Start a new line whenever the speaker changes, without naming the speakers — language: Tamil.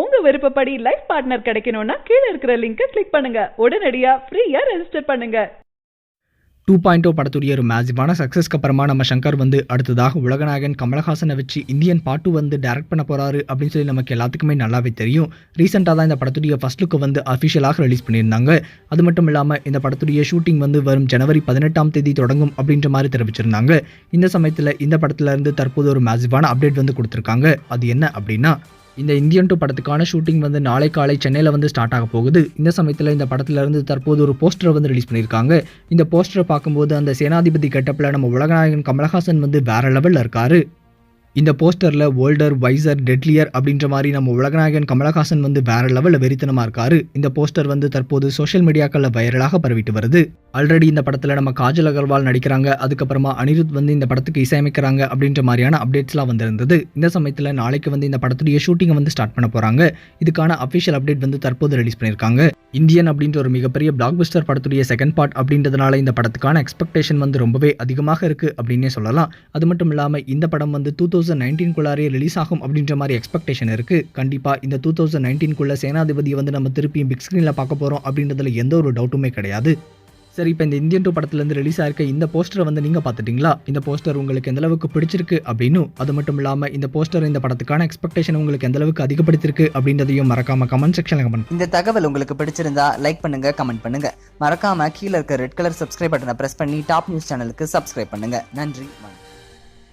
உங்க விருப்பப்படி லைஃப் பார்ட்னர் கிடைக்கணும்னா கீழே இருக்கிற லிங்கை கிளிக் பண்ணுங்க. உடனடியா ஃப்ரீயா ரெஜிஸ்டர் பண்ணுங்க.
டூ பாயிண்ட் oh படத்துடைய ஒரு மேசிவான சக்ஸஸ்க்கு அப்புறமா நம்ம சங்கர் வந்து அடுத்ததாக உலகநாயகன் கமலஹாசனை வச்சு இந்தியன் பாட்டு வந்து டைரக்ட் பண்ண போகிறாரு அப்படின்னு சொல்லி நமக்கு எல்லாத்துக்குமே நல்லாவே தெரியும். ரீசெண்டாக தான் இந்த படத்துடைய ஃபர்ஸ்ட் லுக்கு வந்து அஃபிஷியலாக ரிலீஸ் பண்ணியிருந்தாங்க. அது மட்டும் இல்லாமல் இந்த படத்துடைய ஷூட்டிங் வந்து வரும் ஜனவரி பதினெட்டாம் தேதி தொடங்கும் அப்படின்ற மாதிரி தெரிவிச்சிருந்தாங்க. இந்த சமயத்தில் இந்த படத்துலேருந்து தற்போது ஒரு மேசிவான அப்டேட் வந்து கொடுத்துருக்காங்க. அது என்ன அப்படின்னா இந்த இந்தியன் டூ படத்துக்கான ஷூட்டிங் வந்து நாளை காலை சென்னையில் வந்து ஸ்டார்ட் ஆக போகுது. இந்த சமயத்தில் இந்த படத்துல இருந்து தற்போது ஒரு போஸ்டரை வந்து ரிலீஸ் பண்ணியிருக்காங்க. இந்த போஸ்டரை பார்க்கும்போது அந்த சேனாதிபதி கெட்டப்பில் நம்ம உலகநாயகன் கமலஹாசன் வந்து வேற லெவலில் இருக்காரு. இந்த போஸ்டரில் ஓல்டர் வைசர் டெட்லியர் அப்படின்ற மாதிரி நம்ம உலகநாயகன் கமலஹாசன் வந்து வேற லெவலில் வெறித்தனமாக இருக்காரு. இந்த போஸ்டர் வந்து தற்போது சோஷியல் மீடியாக்களில் வைரலாக பரவிட்டு வருது. ஆல்ரெடி இந்த படத்தில் நம்ம காஜல் அகர்வால் நடிக்கிறாங்க. அதுக்கப்புறமா அனிருத் வந்து இந்த படத்துக்கு இசையமைக்கிறாங்க அப்படின்ற மாதிரியான அப்டேட்ஸ்லாம் வந்திருந்தது. இந்த சமயத்தில் நாளைக்கு வந்து இந்த படத்துடைய ஷூட்டிங்கை வந்து ஸ்டார்ட் பண்ண போகிறாங்க இதுக்கான அஃபிஷியல் அப்டேட் வந்து தற்போது ரிலீஸ் பண்ணியிருக்காங்க. இந்தியன் அப்படின்ற ஒரு மிகப்பெரிய பிளாக் பஸ்டர் படத்துடைய செகண்ட் பார்ட் அப்படின்றதுனால இந்த படத்துக்கான எக்ஸ்பெக்டேஷன் வந்து ரொம்பவே அதிகமாக இருக்குது அப்படின்னே சொல்லலாம். அது மட்டும் இல்லாமல் இந்த படம் வந்து டூ தௌசண்ட் நைன்டீன்குள்ளாரே ரிலீஸ் ஆகும் அப்படின்ற மாதிரி எக்ஸ்பெக்டேஷன் இருக்குது கண்டிப்பாக இந்த டூ தௌசண்ட் நைன்டீன்குள்ளே சேனாதிபதியை வந்து நம்ம திருப்பியும் பிக் ஸ்க்ரீனில் பார்க்க போகிறோம் அப்படின்றதுல எந்த ஒரு டவுட்டுமே கிடையாது. சரி இப்போ இந்த இந்தியன் டூ படத்துலேருந்து ரிலீஸ் ஆயிருக்க இந்த போஸ்டரை வந்து நீங்கள் பார்த்துட்டீங்களா? இந்த போஸ்டர் உங்களுக்கு எந்த அளவுக்கு பிடிச்சிருக்கு அப்படின்னு அது மட்டும் இல்லாமல் இந்த போஸ்டர் இந்த படத்துக்கான எக்ஸ்பெக்டேஷன் உங்களுக்கு எந்த அளவுக்கு அதிகப்படுத்திருக்கு அப்படின்றதையும் மறக்காம கமெண்ட் செக்ஷனில் கமெண்ட்
இந்த தகவல் உங்களுக்கு பிடிச்சிருந்தா லைக் பண்ணுங்க கமெண்ட் பண்ணுங்க. மறக்காம கீழே இருக்க ரெட் கலர் சப்ஸ்கிரைப் பட்டனை ப்ரெஸ் பண்ணி டாப் நியூஸ் சேனலுக்கு சப்ஸ்கிரைப் பண்ணுங்க. நன்றி வணக்கம்.